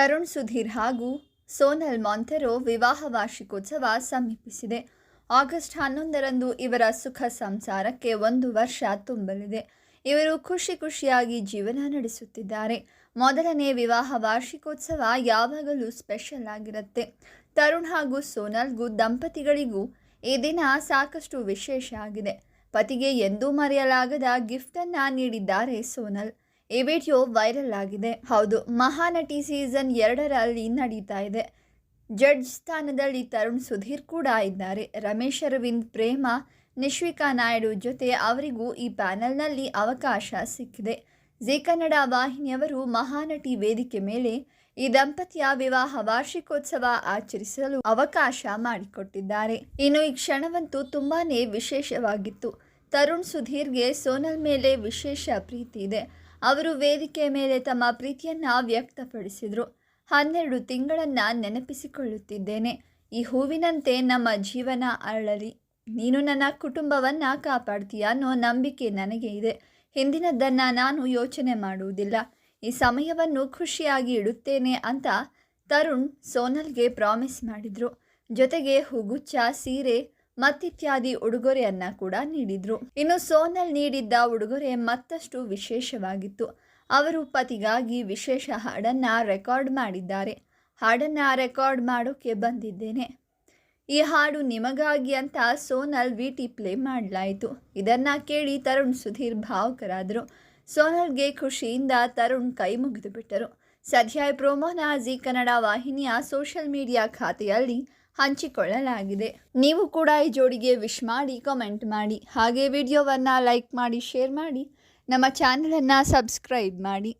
ತರುಣ್ ಸುಧೀರ್ ಹಾಗೂ ಸೋನಲ್ ಮಾಂತೆರೋ ವಿವಾಹ ವಾರ್ಷಿಕೋತ್ಸವ ಸಮೀಪಿಸಿದೆ. ಆಗಸ್ಟ್ ಹನ್ನೊಂದರಂದು ಇವರ ಸುಖ ಸಂಸಾರಕ್ಕೆ ಒಂದು ವರ್ಷ ತುಂಬಲಿದೆ. ಇವರು ಖುಷಿ ಖುಷಿಯಾಗಿ ಜೀವನ ನಡೆಸುತ್ತಿದ್ದಾರೆ. ಮೊದಲನೇ ವಿವಾಹ ವಾರ್ಷಿಕೋತ್ಸವ ಯಾವಾಗಲೂ ಸ್ಪೆಷಲ್ ಆಗಿರುತ್ತೆ. ತರುಣ್ ಹಾಗೂ ಸೋನಲ್ಗೂ ದಂಪತಿಗಳಿಗೂ ಈ ದಿನ ಸಾಕಷ್ಟು ವಿಶೇಷ ಆಗಿದೆ. ಪತಿಗೆ ಎಂದೂ ಮರೆಯಲಾಗದ ಗಿಫ್ಟನ್ನು ನೀಡಿದ್ದಾರೆ ಸೋನಲ್. ಈ ವಿಡಿಯೋ ವೈರಲ್ ಆಗಿದೆ. ಹೌದು, ಮಹಾನಟಿ ಸೀಸನ್ ಎರಡರಲ್ಲಿ ನಡೀತಾ ಇದೆ. ಜಡ್ಜ್ ಸ್ಥಾನದಲ್ಲಿ ತರುಣ್ ಸುಧೀರ್ ಕೂಡ ಇದ್ದಾರೆ. ರಮೇಶ್ ಅರವಿಂದ್, ಪ್ರೇಮ, ನಿಶ್ವಿಕಾ ನಾಯ್ಡು ಜೊತೆ ಅವರಿಗೂ ಈ ಪ್ಯಾನೆಲ್ನಲ್ಲಿ ಅವಕಾಶ ಸಿಕ್ಕಿದೆ. ಜಿ ಕನ್ನಡ ವಾಹಿನಿಯವರು ಮಹಾನಟಿ ವೇದಿಕೆ ಮೇಲೆ ಈ ದಂಪತಿಯ ವಿವಾಹ ವಾರ್ಷಿಕೋತ್ಸವ ಆಚರಿಸಲು ಅವಕಾಶ ಮಾಡಿಕೊಟ್ಟಿದ್ದಾರೆ. ಇನ್ನು ಈ ಕ್ಷಣವಂತೂ ತುಂಬಾನೇ ವಿಶೇಷವಾಗಿತ್ತು. ತರುಣ್ ಸುಧೀರ್ಗೆ ಸೋನಲ್ ಮೇಲೆ ವಿಶೇಷ ಪ್ರೀತಿ ಇದೆ. ಅವರು ವೇದಿಕೆ ಮೇಲೆ ತಮ್ಮ ಪ್ರೀತಿಯನ್ನ ವ್ಯಕ್ತಪಡಿಸಿದರು. ಹನ್ನೆರಡು ತಿಂಗಳನ್ನು ನೆನಪಿಸಿಕೊಳ್ಳುತ್ತಿದ್ದೇನೆ. ಈ ಹೂವಿನಂತೆ ನಮ್ಮ ಜೀವನ ಅರಳಲಿ. ನೀನು ನನ್ನ ಕುಟುಂಬವನ್ನು ಕಾಪಾಡ್ತೀಯ ಅನ್ನೋ ನಂಬಿಕೆ ನನಗೆ ಇದೆ. ಹಿಂದಿನದ್ದನ್ನು ನಾನು ಯೋಚನೆ ಮಾಡುವುದಿಲ್ಲ. ಈ ಸಮಯವನ್ನು ಖುಷಿಯಾಗಿ ಇಡುತ್ತೇನೆ ಅಂತ ತರುಣ್ ಸೋನಲ್ಗೆ ಪ್ರಾಮಿಸ್ ಮಾಡಿದರು. ಜೊತೆಗೆ ಹುಗುಚ್ಚ ಸೀರೆ ಮತ್ತಿತ್ಯಾದಿ ಉಡುಗೊರೆಯನ್ನ ಕೂಡ ನೀಡಿದ್ರು. ಇನ್ನು ಸೋನಲ್ ನೀಡಿದ್ದ ಉಡುಗೊರೆ ಮತ್ತಷ್ಟು ವಿಶೇಷವಾಗಿತ್ತು. ಅವರು ಪತಿಗಾಗಿ ವಿಶೇಷ ಹಾಡನ್ನ ರೆಕಾರ್ಡ್ ಮಾಡಿದ್ದಾರೆ. ಹಾಡನ್ನ ರೆಕಾರ್ಡ್ ಮಾಡೋಕೆ ಬಂದಿದ್ದೇನೆ. ಈ ಹಾಡು ನಿಮಗಾಗಿ ಅಂತ ಸೋನಲ್ ವಿ ಟಿ ಪ್ಲೇ ಮಾಡಲಾಯಿತು. ಇದನ್ನ ಕೇಳಿ ತರುಣ್ ಸುಧೀರ್ ಭಾವುಕರಾದರು. ಸೋನಲ್ಗೆ ಖುಷಿಯಿಂದ ತರುಣ್ ಕೈ ಮುಗಿದು ಬಿಟ್ಟರು ಸದ್ಯ ಪ್ರೋಮೋನಾಜಿ ಕನ್ನಡ ವಾಹಿನಿಯ ಸೋಷಿಯಲ್ ಮೀಡಿಯಾ ಖಾತೆಯಲ್ಲಿ ಹಂಚಿಕೊಳ್ಳಲಾಗಿದೆ. ನೀವು ಕೂಡ ಈ ಜೋಡಿಗೆ ವಿಶ್ ಮಾಡಿ ಕಮೆಂಟ್ ಮಾಡಿ. ಹಾಗೆ ವಿಡಿಯೋವನ್ನು ಲೈಕ್ ಮಾಡಿ ಶೇರ್ ಮಾಡಿ. ನಮ್ಮ ಚಾನಲನ್ನು ಸಬ್ಸ್ಕ್ರೈಬ್ ಮಾಡಿ.